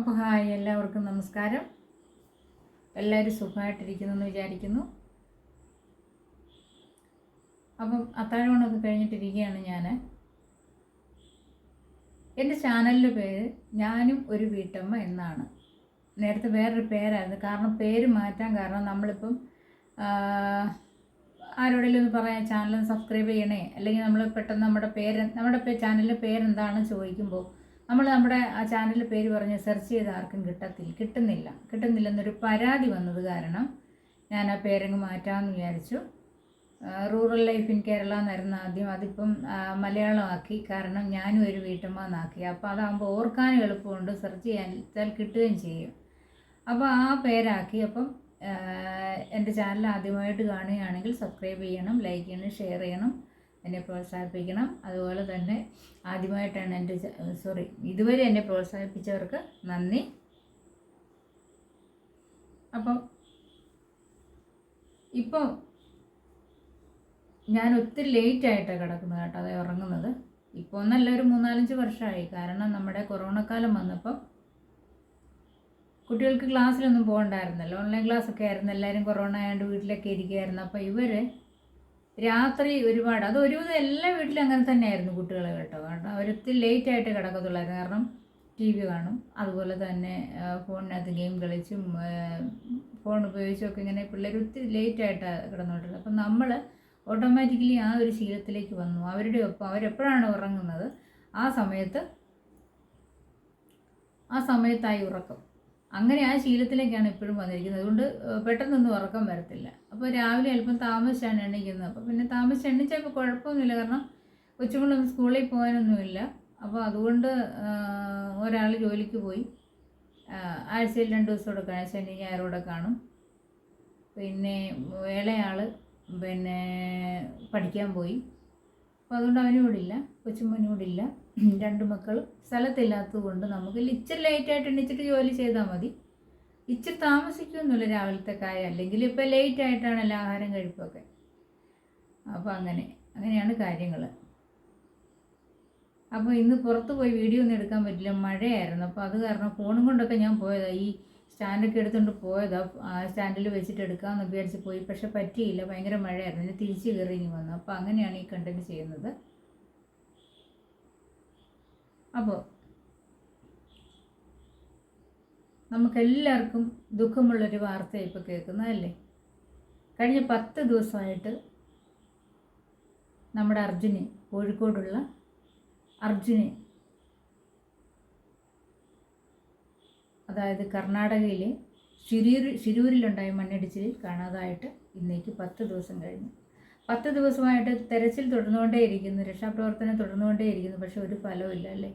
അപ്പോൾ ഹായ് എല്ലാവർക്കും നമസ്കാരം. എല്ലാവരും സുഖമായിട്ടിരിക്കുന്നു എന്ന് വിചാരിക്കുന്നു. അപ്പം അത്താഴമണൊക്കെ കഴിഞ്ഞിട്ടിരിക്കുകയാണ് ഞാൻ. എന്റെ ചാനലിന്റെ പേര് ഞാനും ഒരു വീട്ടമ്മ എന്നാണ്. നേരത്തെ വേറൊരു പേരായിരുന്നു. കാരണം പേര് മാറ്റാൻ കാരണം നമ്മളിപ്പം ആരോടെങ്കിലും ഒന്ന് പറയാം ചാനൽ സബ്സ്ക്രൈബ് ചെയ്യണേ. അല്ലെങ്കിൽ നമ്മൾ പെട്ടെന്ന് നമ്മുടെ പേര് നമ്മുടെ ചാനലിന്റെ പേരെന്താണെന്ന് ചോദിക്കുമ്പോൾ നമ്മൾ നമ്മുടെ ആ ചാനലിൽ പേര് പറഞ്ഞ് സെർച്ച് ചെയ്ത് ആർക്കും കിട്ടത്തില്ല കിട്ടുന്നില്ല. കിട്ടുന്നില്ലെന്നൊരു പരാതി വന്നത് കാരണം ഞാൻ ആ പേരങ്ങ് മാറ്റാമെന്ന് വിചാരിച്ചു. റൂറൽ ലൈഫ് ഇൻ കേരള എന്നായിരുന്നു ആദ്യം. അതിപ്പം മലയാളമാക്കി. കാരണം ഞാനും ഒരു വീട്ടമ്മന്നാക്കി അപ്പോൾ അതാകുമ്പോൾ ഓർക്കാനും എളുപ്പമുണ്ട് സെർച്ച് ചെയ്യാൻ. കിട്ടുകയും ചെയ്യും. അപ്പോൾ ആ പേരാക്കി. അപ്പം എന്റെ ചാനൽ ആദ്യമായിട്ട് കാണുകയാണെങ്കിൽ സബ്സ്ക്രൈബ് ചെയ്യണം ലൈക്ക് ചെയ്യണം ഷെയർ ചെയ്യണം. എന്നെ പ്രോത്സാഹിപ്പിക്കണം. അതുപോലെ തന്നെ ആദ്യമായിട്ടാണ് എന്റെ സോറി ഇതുവരെ എന്നെ പ്രോത്സാഹിപ്പിച്ചവർക്ക് നന്ദി. അപ്പം ഇപ്പോൾ ഞാൻ ഒത്തിരി ലേറ്റ് ആയിട്ടാണ് കിടക്കുന്നത് കേട്ടോ അതായത് ഉറങ്ങുന്നത്. ഇപ്പോൾ ഒന്നല്ല ഒരു മൂന്നാലഞ്ച് വർഷമായി കാരണം നമ്മുടെ കൊറോണ കാലം വന്നപ്പം കുട്ടികൾക്ക് ക്ലാസ്സിലൊന്നും പോകണ്ടായിരുന്നല്ലോ. ഓൺലൈൻ ക്ലാസ്സൊക്കെ ആയിരുന്നു. എല്ലാവരും കൊറോണ ആയതുകൊണ്ട് വീട്ടിലൊക്കെ ഇരിക്കുകയായിരുന്നു അപ്പോൾ ഇവർ രാത്രി ഒരുപാട്. അത് ഒരുവിധം എല്ലാ വീട്ടിലും അങ്ങനെ തന്നെയായിരുന്നു കുട്ടികൾ കേട്ടോ. കാരണം അവരൊത്തിരി ലേറ്റ് ആയിട്ട് കിടക്കത്തുള്ളായിരുന്നു. കാരണം ടി വി കാണും. അതുപോലെ തന്നെ ഫോണിനകത്ത് ഗെയിം കളിച്ചും ഫോൺ ഉപയോഗിച്ചും ഒക്കെ ഇങ്ങനെ പിള്ളേർ ഒത്തിരി ലേറ്റ് ആയിട്ടാണ് കിടന്നുകൊണ്ടിരുന്നത് അപ്പം നമ്മൾ ഓട്ടോമാറ്റിക്കലി ആ ഒരു ശീലത്തിലേക്ക് വന്നു. അവരുടെ ഒപ്പം അവരെപ്പോഴാണ് ഉറങ്ങുന്നത്? ആ സമയത്ത് ആ സമയത്തായി ഉറക്കം. അങ്ങനെ ആ ശീലത്തിലേക്കാണ് ഇപ്പോഴും വന്നിരിക്കുന്നത്. അതുകൊണ്ട് പെട്ടെന്നൊന്നും ഉറക്കം വരത്തില്ല. അപ്പോൾ രാവിലെ അല്പം താമസിച്ചാണ് എണ്ണിക്കുന്നത് അപ്പോൾ പിന്നെ താമസിച്ച് എണ്ണിച്ചപ്പോൾ കുഴപ്പമൊന്നുമില്ല. കാരണം കൊച്ചുങ്ങളൊന്നും സ്കൂളിൽ പോകാനൊന്നുമില്ല. അപ്പോൾ അതുകൊണ്ട് ഒരാൾ ജോലിക്ക് പോയി. ആഴ്ചയിൽ രണ്ട് ദിവസം കൂടെ കാണും. ശനി ഞായറൂടെ കാണും. പിന്നെ വേളയാൾ പിന്നെ പഠിക്കാൻ പോയി. അപ്പോൾ അതുകൊണ്ട് അവനും ഇവിടെ ഇല്ല കൊച്ചുമോനും ഇവിടെ ഇല്ല രണ്ട് മക്കളും സ്ഥലത്തില്ലാത്തത് കൊണ്ട് നമുക്ക് ഇച്ചിരി ലേറ്റായിട്ട് എണ്ണിച്ചിട്ട് ജോലി ചെയ്താൽ മതി. ഇച്ചിരി താമസിക്കുമെന്നില്ല രാവിലത്തെ കാര്യം അല്ലെങ്കിൽ ഇപ്പോൾ ലേറ്റ് ആയിട്ടാണല്ലോ ആഹാരം കഴിപ്പൊക്കെ. അപ്പോൾ അങ്ങനെ അങ്ങനെയാണ് കാര്യങ്ങൾ അപ്പോൾ ഇന്ന് പുറത്ത് പോയി വീഡിയോ ഒന്നും എടുക്കാൻ പറ്റില്ല മഴയായിരുന്നു. അപ്പോൾ അത് കാരണം ഫോണും കൊണ്ടൊക്കെ ഞാൻ പോയതാണ് ഈ സ്റ്റാൻഡൊക്കെ എടുത്തുകൊണ്ട് പോയതാ. സ്റ്റാൻഡിൽ വെച്ചിട്ട് എടുക്കാമെന്ന് വിചാരിച്ച് പോയി. പക്ഷെ പറ്റിയില്ല. ഭയങ്കര മഴയായിരുന്നു. ഇനി തിരിച്ച് ഇനി വന്നു. അപ്പോൾ അങ്ങനെയാണ് ഈ കണ്ടന്റ് ചെയ്യുന്നത്. അപ്പോൾ നമുക്കെല്ലാവർക്കും ദുഃഖമുള്ളൊരു വാർത്ത ഇപ്പോൾ കേൾക്കുന്നതല്ലേ കഴിഞ്ഞ പത്ത് ദിവസമായിട്ട് നമ്മുടെ അർജുന് കോഴിക്കോടുള്ള അർജുന് അതായത് കർണാടകയിലെ ശിരൂർ ശിരൂരിലുണ്ടായ മണ്ണിടിച്ചിലിൽ കാണാതായിട്ട് ഇന്നേക്ക് പത്ത് ദിവസം കഴിഞ്ഞു. പത്ത് ദിവസമായിട്ട് തെരച്ചിൽ തുടർന്നുകൊണ്ടേയിരിക്കുന്നു രക്ഷാപ്രവർത്തനം തുടർന്നുകൊണ്ടേയിരിക്കുന്നു പക്ഷേ ഒരു ഫലവുമില്ല അല്ലേ?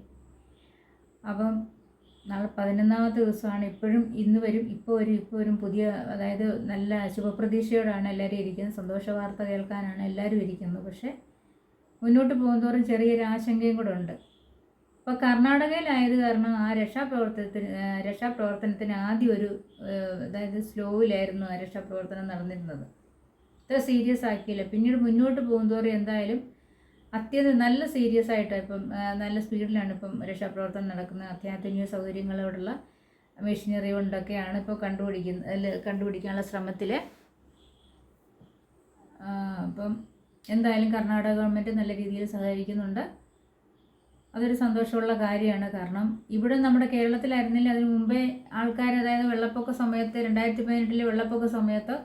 അപ്പം നാളെ പതിനൊന്നാമത്തെ ദിവസമാണ്. ഇപ്പോഴും ഇന്ന് വരും ഇപ്പോൾ വരും ഇപ്പോൾ വരും. പുതിയ അതായത് നല്ല ശുഭപ്രതീക്ഷയോടാണ് എല്ലാവരും ഇരിക്കുന്നത്. സന്തോഷ വാർത്ത കേൾക്കാനാണ് എല്ലാവരും ഇരിക്കുന്നത്. പക്ഷേ മുന്നോട്ട് പോകുന്നതോറും ചെറിയൊരു ആശങ്കയും കൂടെ ഉണ്ട്. ഇപ്പോൾ കർണാടകയിലായത് കാരണം ആ രക്ഷാപ്രവർത്തനത്തിന് രക്ഷാപ്രവർത്തനത്തിന് ആദ്യം ഒരു അതായത് സ്ലോയിലായിരുന്നു ആ രക്ഷാപ്രവർത്തനം നടന്നിരുന്നത്. ഇത്ര സീരിയസ് ആക്കിയില്ല. പിന്നീട് മുന്നോട്ട് പോകുന്തോറും എന്തായാലും അത്യന്തം നല്ല സീരിയസ് ആയിട്ട് ഇപ്പം നല്ല സ്പീഡിലാണ് ഇപ്പം രക്ഷാപ്രവർത്തനം നടക്കുന്നത്. അത്യാധുനിക സൗകര്യങ്ങളോടുള്ള മെഷീനറി കൊണ്ടൊക്കെയാണ് ഇപ്പോൾ കണ്ടുപിടിക്കുന്നത് കണ്ടുപിടിക്കാനുള്ള ശ്രമത്തിൽ അപ്പം എന്തായാലും കർണാടക ഗവൺമെന്റ് നല്ല രീതിയിൽ സഹകരിക്കുന്നുണ്ട്. അതൊരു സന്തോഷമുള്ള കാര്യമാണ്. കാരണം ഇവിടെ നമ്മുടെ കേരളത്തിലായിരുന്നില്ല അതിന് മുമ്പേ ആൾക്കാർ അതായത് വെള്ളപ്പൊക്ക സമയത്ത് രണ്ടായിരത്തി പതിനെട്ടിലെ വെള്ളപ്പൊക്ക സമയത്ത്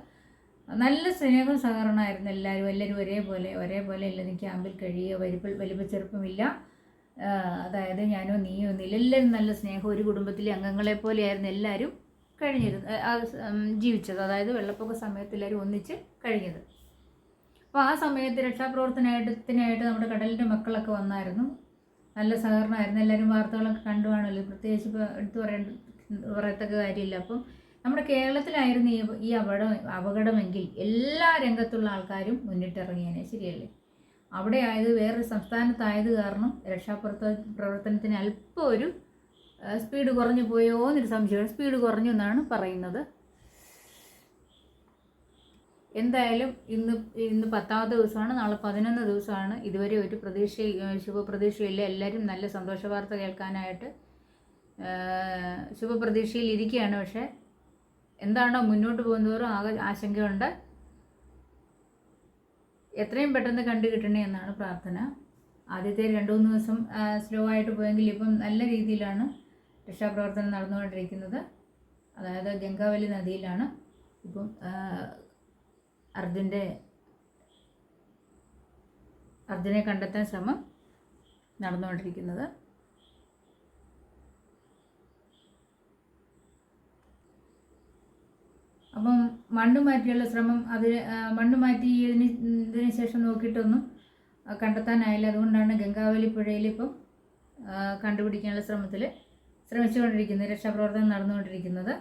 നല്ല സ്നേഹം സഹകരണമായിരുന്നു എല്ലാവരും. എല്ലാവരും ഒരേപോലെ ഒരേപോലെ എല്ലാവരും ക്യാമ്പിൽ കഴിയുക വലിപ്പ വലിപ്പച്ചെറുപ്പമില്ല അതായത് ഞാനോ നീയോ ഒന്നില്ല എല്ലാവരും നല്ല സ്നേഹം ഒരു കുടുംബത്തിലെ അംഗങ്ങളെ പോലെയായിരുന്നു എല്ലാവരും കഴിഞ്ഞിരുന്നു ജീവിച്ചത്. അതായത് വെള്ളപ്പൊക്ക സമയത്ത് എല്ലാവരും ഒന്നിച്ച് കഴിഞ്ഞത്. അപ്പോൾ ആ സമയത്ത് രക്ഷാപ്രവർത്തനത്തിനായിട്ട് നമ്മുടെ കടലിന്റെ മക്കളൊക്കെ വന്നായിരുന്നു. നല്ല സഹകരണമായിരുന്നു. എല്ലാവരും വാർത്തകളൊക്കെ കണ്ടുവാണല്ലോ പ്രത്യേകിച്ച് ഇപ്പോൾ എടുത്തു പറയേണ്ട പറയത്തക്ക കാര്യമില്ല. അപ്പം നമ്മുടെ കേരളത്തിലായിരുന്നു ഈ ഈ അപകടം അപകടമെങ്കിൽ എല്ലാ രംഗത്തുള്ള ആൾക്കാരും മുന്നിട്ടിറങ്ങിയേനെ. ശരിയല്ലേ? അവിടെ ആയത് വേറൊരു സംസ്ഥാനത്തായത് കാരണം രക്ഷാപ്രവർത്ത പ്രവർത്തനത്തിന് അല്പം ഒരു സ്പീഡ് കുറഞ്ഞു പോയോ എന്നൊരു സംശയമാണ്. സ്പീഡ് കുറഞ്ഞു എന്നാണ് പറയുന്നത്. എന്തായാലും ഇന്ന് ഇന്ന് പത്താമത്തെ ദിവസമാണ് നാളെ പതിനൊന്ന് ദിവസമാണ്. ഇതുവരെ ഒരു പ്രതീക്ഷ ശുഭപ്രതീക്ഷയില്ല. എല്ലാവരും നല്ല സന്തോഷ വാർത്ത കേൾക്കാനായിട്ട് ശുഭപ്രതീക്ഷയിൽ ഇരിക്കുകയാണ്. പക്ഷേ എന്താണോ മുന്നോട്ട് പോകുന്നവരും ആകെ ആശങ്കയുണ്ട്. എത്രയും പെട്ടെന്ന് കണ്ടു കിട്ടണേ എന്നാണ് പ്രാർത്ഥന. ആദ്യത്തെ രണ്ട് മൂന്ന് ദിവസം സ്ലോ ആയിട്ട് പോയെങ്കിൽ ഇപ്പം നല്ല രീതിയിലാണ് രക്ഷാപ്രവർത്തനം നടന്നുകൊണ്ടിരിക്കുന്നത്. അതായത് ഗംഗാവലി നദിയിലാണ്. ഇപ്പം അർജുന്റെ അർജുനെ കണ്ടെത്താൻ ശ്രമം നടന്നുകൊണ്ടിരിക്കുന്നത്. അപ്പം മണ്ണ് മാറ്റിയുള്ള ശ്രമം അതിന് മണ്ണ് മാറ്റി ഇതിന് ശേഷം നോക്കിയിട്ടൊന്നും കണ്ടെത്താനായില്ല. അതുകൊണ്ടാണ് ഗംഗാവലി പുഴയിൽ ഇപ്പം കണ്ടുപിടിക്കാനുള്ള ശ്രമത്തിൽ ശ്രമിച്ചുകൊണ്ടിരിക്കുന്നത് രക്ഷാപ്രവർത്തനം നടന്നുകൊണ്ടിരിക്കുന്നത്.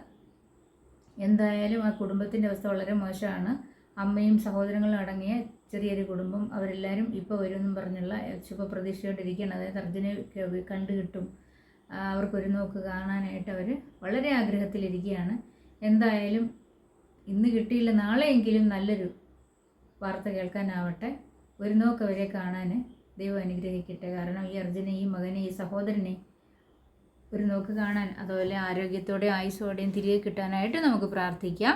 എന്തായാലും ആ കുടുംബത്തിന്റെ അവസ്ഥ വളരെ മോശമാണ്. അമ്മയും സഹോദരങ്ങളും അടങ്ങിയ ചെറിയൊരു കുടുംബം അവരെല്ലാവരും ഇപ്പോൾ വരുമെന്നും പറഞ്ഞുള്ള ശുഭപ്രതീക്ഷയോണ്ടിരിക്കുകയാണ് അതായത് അർജുനെ കണ്ടു കിട്ടും. അവർക്കൊരു നോക്ക് കാണാനായിട്ട് അവർ വളരെ ആഗ്രഹത്തിലിരിക്കുകയാണ് എന്തായാലും ഇന്ന് കിട്ടിയില്ല നാളെയെങ്കിലും നല്ലൊരു വാർത്ത കേൾക്കാനാവട്ടെ. ഒരു നോക്ക് അവരെ കാണാൻ ദൈവം അനുഗ്രഹിക്കട്ടെ. കാരണം ഈ അർജുനെ ഈ മകനെ ഈ സഹോദരനെ ഒരു നോക്ക് കാണാൻ അതുപോലെ ആരോഗ്യത്തോടെയും ആയുസോടെയും തിരികെ കിട്ടാനായിട്ട് നമുക്ക് പ്രാർത്ഥിക്കാം.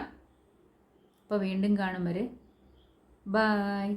അപ്പോൾ വീണ്ടും കാണും വരെ. ബായ്